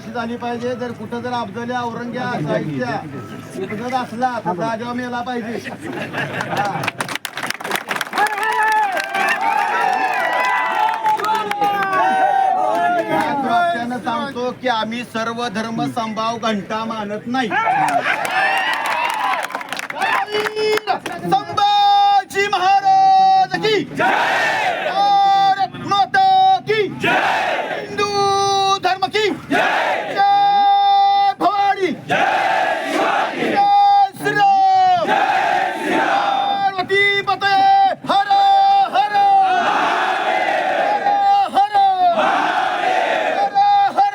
अशी झाली पाहिजे जर कुठं जर अफजल्या औरंग्या साहित्या जर असला तर जागेवर मेला पाहिजे हा. या वाक्यानं सांगतो की आम्ही सर्व धर्म संभाव घंटा मानत नाही संभाजी महाराज की जय माता की हिंदू धर्म की जय भवानी जय श्रीराम पार्वती पते हर हर हर हर हर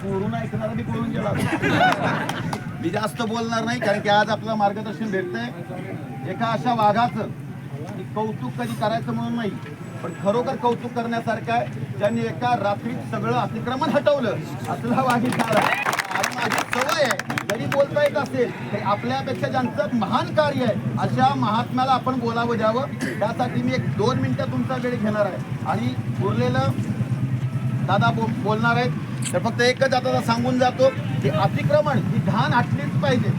चोरून ऐकणारा मी पळून गेला मी जास्त बोलणार नाही कारण की आज आपलं मार्गदर्शन भेटतंय. एका अशा वाघाचं कौतुक कधी करायचं म्हणून नाही पण खरोखर कौतुक करण्यासारखं आहे. ज्यांनी एका रात्रीत सगळं अतिक्रमण हटवलं असला वाघिकार झाला आणि माझी सवय आहे जरी बोलता येत असेल तरी आपल्यापेक्षा ज्यांचं महान कार्य आहे अशा महात्म्याला आपण बोलावं द्यावं. त्यासाठी मी एक दोन मिनटं तुमचा वेळ घेणार आहे. आणि उरलेलं दादा बो बोलणार आहेत. तर फक्त एकच आता सांगून जातो की अतिक्रमण ही घाण हटलीच पाहिजे.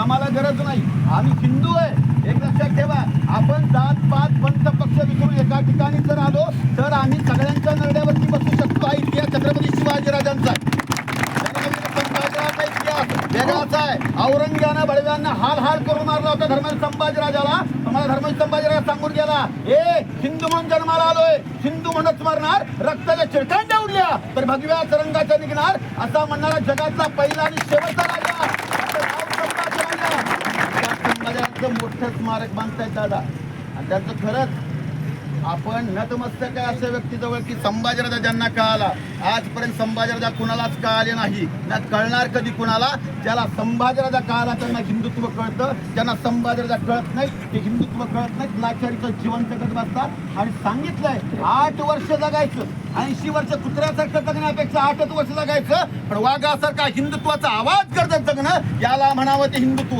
आम्हाला गरज नाही. आम्ही हिंदू आहे. एक लक्षात ठेवा. आपण जात पात पंत पक्ष विसरून एका ठिकाणी जर आलो तर आम्ही सगळ्यांच्या नरड्यावरती बसू शकतो. हा इतिहास छत्रपती शिवाजीराजांचा आहे. वेगळाच आहे. औरंग्यानं बडव्यांना हाल हाल करून मारला होता धर्म संभाजीराजाला. मला धर्मवीर संभाजीराजा सांगून गेला. हे हिंदू म्हणून जन्माला आलोय. हिंदू म्हणत मारणार. रक्ताच्या चिरकांड्या उडल्या. तर भगव्या तरंगाच्या निघणार. असा म्हणणारा जगातला पहिला आणि शेवटचा राजा. मोठं स्मारक बांधतायत दादा. आणि त्यांचं खरंच आपण नतमस्तक आहे अशा व्यक्तीजवळ की संभाजीराजा ज्यांना कळाला आजपर्यंत संभाजीराजा कुणालाच कळाले नाही. ना कळणार कधी कुणाला? ज्याला संभाजीराजा कळाला त्यांना हिंदुत्व कळतं. ज्यांना संभाजीराजा कळत नाही ते हिंदुत्व कळत नाही लाचारीचं जीवन जगत बसतात. आणि सांगितलंय आठ वर्ष जगायचं. ऐंशी वर्ष कुत्र्यासारखं जगण्यापेक्षा आठच वर्ष जगायचं. पण वाघासारखा हिंदुत्वाचा आवाज करत जगणं याला म्हणावं ते हिंदुत्व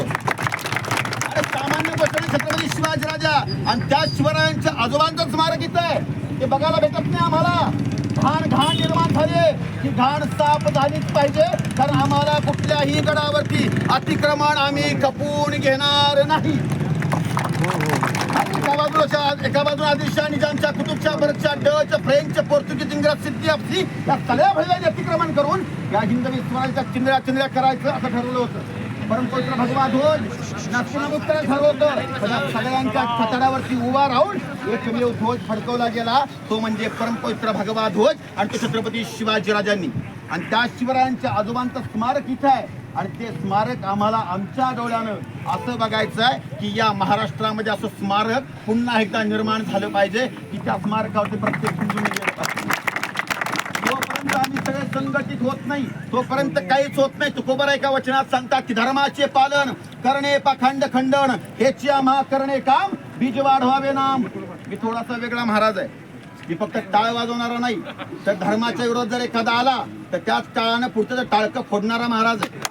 अरे सामान्य गोष्ट नाही, छत्रपती शिवाजीराजा आणि त्या शिवरायांच्या आजोबांचं स्मारक इथं आहे. ते बघायला भेटत नाही आम्हाला. घाण घाण निर्माण झाली. की घाण साफ झालीच पाहिजे. कारण आम्हाला कुठल्याही गडावरती अतिक्रमण आम्ही खपून घेणार नाही. एका बाजूला एका बाजूला आदिलशाह निजामच्या कुतुबच्या बरच्या डच फ्रेंच पोर्तुगीज इंग्रज सिद्धी आपली या सगळ्या भडव्यांनी अतिक्रमण करून या हिंदवी स्वराज्याच्या चिंदऱ्या चिंदऱ्या करायचं असं ठरवलं होतं. परमपवित्र भगवा ध्वज. नागपुरामुक्त ठरवतो या सगळ्यांच्या कचड्यावरती उभा राहून एकमेव ध्वज फडकवला गेला. तो म्हणजे परमपवित्र भगवा ध्वज आणि तो छत्रपती शिवाजीराजांनी आणि त्या शिवरायांच्या आजोबांचं स्मारक इथं आहे. आणि ते स्मारक आम्हाला आमच्या डोळ्यानं असं बघायचं आहे की या महाराष्ट्रामध्ये असं स्मारक पुन्हा एकदा निर्माण झालं पाहिजे की त्या स्मारकावरती प्रत्येक हिंदूने तोपर्यंत आम्ही सगळे संघटित होत नाही. तोपर्यंत काहीच होत नाही. तुकोबर एका वचनात सांगतात की धर्माचे पालन करणे पाखंड खंडन. हेची आम्हा करणे काम. बीज वाढवावे नाम. मी थोडासा वेगळा महाराज आहे. मी फक्त टाळ वाजवणारा नाही. तर धर्माच्या विरोध जर एखादा आला तर त्याच टाळानं पुढचं टाळकं फोडणारा महाराज आहे.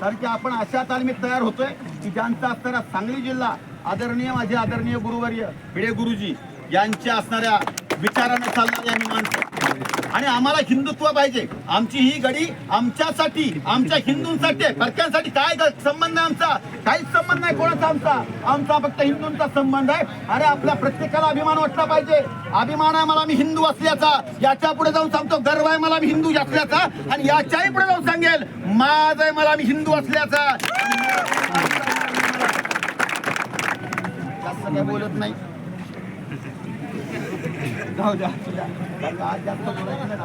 कारण की आपण अशा तालमीत तयार होतोय की ज्यांचा असणारा सांगली जिल्हा आदरणीय माझे आदरणीय गुरुवर्य भिडे गुरुजी यांच्या असणाऱ्या विचाराने चालणारी आम्ही माणसं. आणि आम्हाला हिंदुत्व पाहिजे. आमची ही गडी आमच्यासाठी आमच्या हिंदूंसाठी फरक्यांसाठी काय संबंध आहे आमचा? काहीच संबंध नाही कोणाचा आमचा. आमचा फक्त हिंदूंचा संबंध आहे. अरे आपल्या प्रत्येकाला अभिमान वाटला पाहिजे. अभिमान आहे मला मी हिंदू असल्याचा. याच्यापुढे जाऊन सांगतो गर्व आहे मला मी हिंदू असल्याचा. आणि याच्याही पुढे जाऊन सांगेल माझ आहे मला मी हिंदू असल्याचा. बोलत नाही. जाऊ द्या. कारण का आज जास्त बोलायचं नाही.